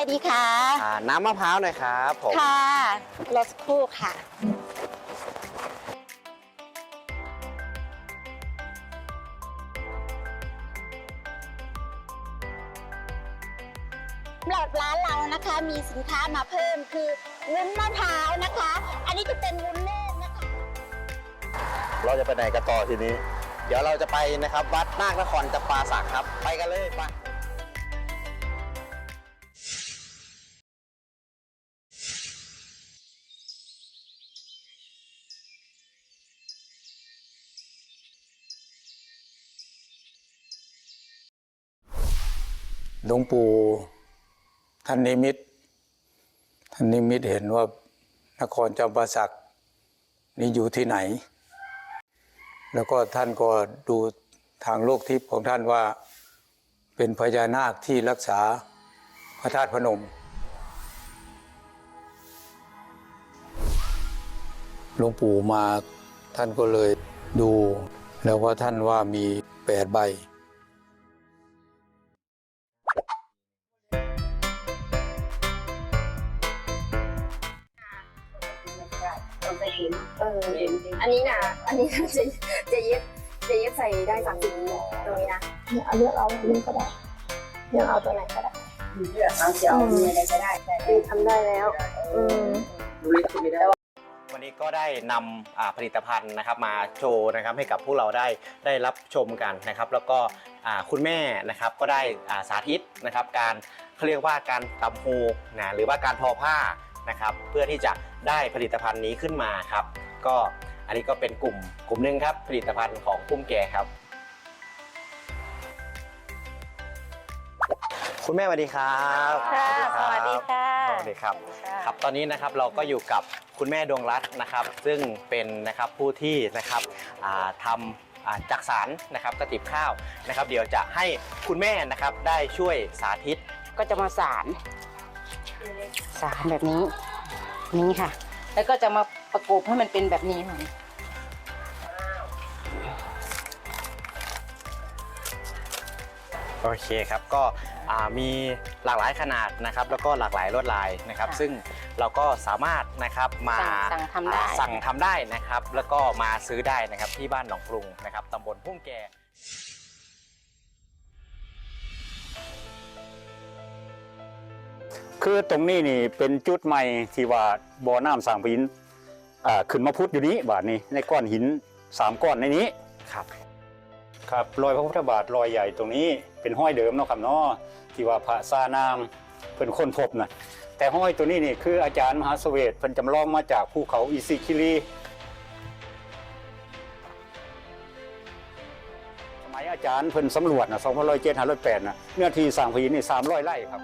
อะไรดีคะอ่าน้ำมะพร้าวหน่อยครับผมค่ะรอสักครู่ค่ะ สำหรับร้านเรานะคะมีสินค้ามาเพิ่มคือวุ้นมะพร้าวนะคะ อันนี้จะเป็นวุ้นเนตรนะคะ เราจะไปไหนกันต่อทีนี้ เดี๋ยวเราจะไปนะครับ วัดนาคนครจำปาสักครับ ไปกันเลยไป หลวงปู่ท่านนิมิต ท่านนิมิตเห็นว่านครจำปาสักนี่อยู่ที่ไหน แล้วก็ท่านก็ดูทางโลกทิพย์ของท่านว่าเป็นพญานาคที่รักษาพระธาตุพนม หลวงปู่มาท่านก็เลยดูแล้วว่าท่านว่ามีแปดใบ เอออันนี้นะอันนี้นะจะจะเย็บจะเย็บใส่ได้สามสิบตรงนี้นะเอาเลือกเอาเลือกก็ได้เลือกเอาตัวไหนก็ได้เลือกเอาเสียวมีอะไรก็ได้แต่คือทำได้แล้วอืมดูเล็กคุณไม่ได้วันนี้ก็ได้นำอ่าผลิตภัณฑ์นะครับมาโชว์นะครับให้กับพวกเราได้ได้รับชมกันนะครับ แล้วก็อ่าคุณแม่นะครับก็ได้อ่าสาธิตนะครับการเขาเรียกว่าการตำฮูกนะหรือว่าการทอผ้า นะครับ เพื่อที่จะได้ผลิตภัณฑ์นี้ขึ้นมาครับ ก็อันนี้ก็เป็นกลุ่มกลุ่มหนึ่งครับ ผลิตภัณฑ์ของกุ้มแกครับ คุณแม่สวัสดีครับค่ะสรับวัสดีค่ะสวัสดีครับ ครับตอนนี้นะครับเราก็อยู่กับคุณแม่ดวงรัตน์นะครับ ซึ่งเป็นนะครับผู้ที่นะครับอ่าทำอ่าจักสารนะครับกระติบข้าวนะครับ เดี๋ยวจะให้คุณแม่นะครับได้ช่วยสาธิตก็จะมาสาร สารแบบนี้ นี้ค่ะ แล้วก็จะมาประกบให้มันเป็นแบบนี้ค่ะโอเคครับก็อ่ามีหลากหลายขนาดนะครับ แล้วก็หลากหลายลวดลายนะครับค่ะซึ่งเราก็สามารถนะครับมาสั่งสั่งทำได้อ่าสั่งทำได้นะครับ แล้วก็มาซื้อได้นะครับที่บ้านหนองกรุงนะครับตำบลพุ่มแก คือตรงนี้นี่เป็นจุดใหม่ที่ว่าบ่อน้ำสร้างพินอ่าขึ้นมาพุทธอยู่นี้บาทนี้ในก้อนหินสามก้อนในนี้ครับ ครับรอยพระพุทธบาทรอยใหญ่ตรงนี้เป็นห้อยเดิมเนาะครับเนาะที่ว่าพระซานามเพิ่นค้นพบนะแต่ห้อยตัวนี้นี่คืออาจารย์มหาเสวตเพิ่นจำลองมาจากภูเขาอิซิคิรีสมัยอาจารย์เพิ่นสำรวจนะ2507 508นะเนื้อที่สร้างพินนี่300ไร่ครับ